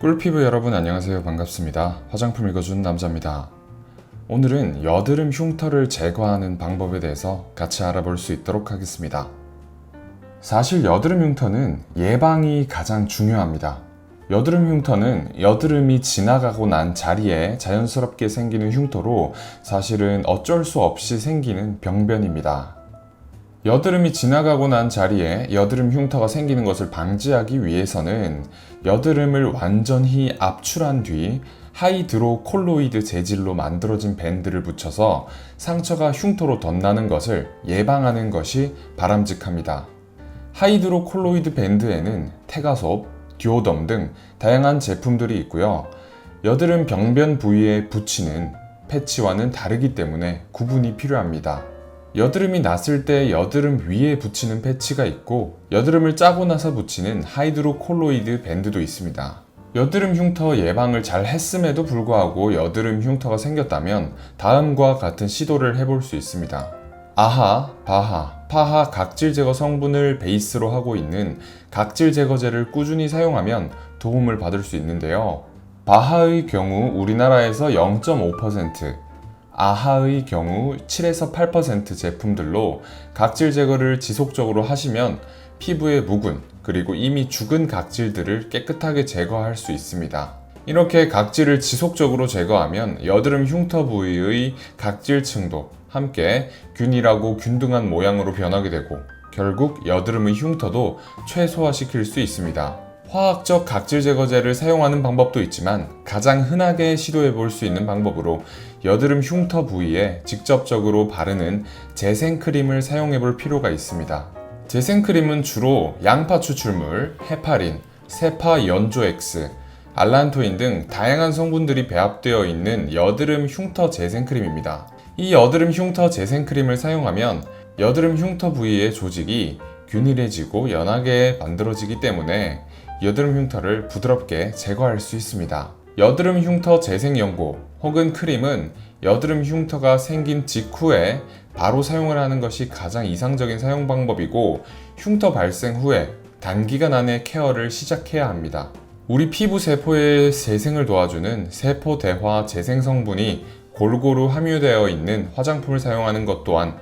꿀피부 여러분 안녕하세요. 반갑습니다. 화장품 읽어주는 남자입니다. 오늘은 여드름 흉터를 제거하는 방법에 대해서 같이 알아볼 수 있도록 하겠습니다. 사실 여드름 흉터는 예방이 가장 중요합니다. 여드름 흉터는 여드름이 지나가고 난 자리에 자연스럽게 생기는 흉터로 사실은 어쩔 수 없이 생기는 병변입니다 여드름이 지나가고 난 자리에 여드름 흉터가 생기는 것을 방지하기 위해서는 여드름을 완전히 압출한 뒤 하이드로콜로이드 재질로 만들어진 밴드를 붙여서 상처가 흉터로 덧나는 것을 예방하는 것이 바람직합니다. 하이드로콜로이드 밴드에는 테가솝, 듀오덤 등 다양한 제품들이 있고요. 여드름 병변 부위에 붙이는 패치와는 다르기 때문에 구분이 필요합니다. 여드름이 났을 때 여드름 위에 붙이는 패치가 있고 여드름을 짜고 나서 붙이는 하이드로콜로이드 밴드도 있습니다. 여드름 흉터 예방을 잘 했음에도 불구하고 여드름 흉터가 생겼다면 다음과 같은 시도를 해볼 수 있습니다. 아하, 바하, 파하 각질 제거 성분을 베이스로 하고 있는 각질 제거제를 꾸준히 사용하면 도움을 받을 수 있는데요. 바하의 경우 우리나라에서 0.5%, 아하의 경우 7에서 8% 제품들로 각질 제거를 지속적으로 하시면 피부의 묵은 그리고 이미 죽은 각질들을 깨끗하게 제거할 수 있습니다. 이렇게 각질을 지속적으로 제거하면 여드름 흉터 부위의 각질층도 함께 균일하고 균등한 모양으로 변하게 되고 결국 여드름의 흉터도 최소화시킬 수 있습니다. 화학적 각질 제거제를 사용하는 방법도 있지만 가장 흔하게 시도해 볼 수 있는 방법으로 여드름 흉터 부위에 직접적으로 바르는 재생크림을 사용해 볼 필요가 있습니다. 재생크림은 주로 양파 추출물, 헤파린, 세파 연조엑스, 알란토인 등 다양한 성분들이 배합되어 있는 여드름 흉터 재생크림입니다. 이 여드름 흉터 재생크림을 사용하면 여드름 흉터 부위의 조직이 균일해지고 연하게 만들어지기 때문에 여드름 흉터를 부드럽게 제거할 수 있습니다. 여드름 흉터 재생 연고 혹은 크림은 여드름 흉터가 생긴 직후에 바로 사용을 하는 것이 가장 이상적인 사용 방법이고 흉터 발생 후에 단기간 안에 케어를 시작해야 합니다. 우리 피부 세포의 재생을 도와주는 세포 대화 재생 성분이 골고루 함유되어 있는 화장품을 사용하는 것 또한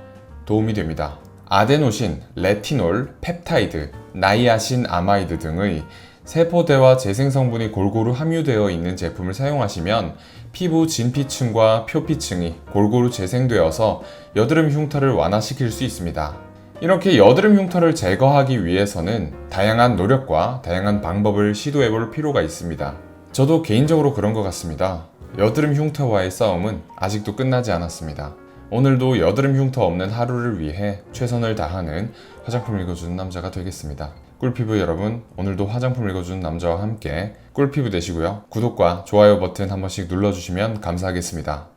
도움이 됩니다. 아데노신, 레티놀, 펩타이드, 나이아신 아마이드 등의 세포 대화 재생 성분이 골고루 함유되어 있는 제품을 사용하시면 피부 진피층과 표피층이 골고루 재생되어서 여드름 흉터를 완화시킬 수 있습니다. 이렇게 여드름 흉터를 제거하기 위해서는 다양한 노력과 다양한 방법을 시도해 볼 필요가 있습니다. 저도 개인적으로 그런 것 같습니다. 여드름 흉터와의 싸움은 아직도 끝나지 않았습니다. 오늘도 여드름 흉터 없는 하루를 위해 최선을 다하는 화장품 읽어주는 남자가 되겠습니다. 꿀피부 여러분, 오늘도 화장품 읽어주는 남자와 함께 꿀피부 되시고요. 구독과 좋아요 버튼 한 번씩 눌러주시면 감사하겠습니다.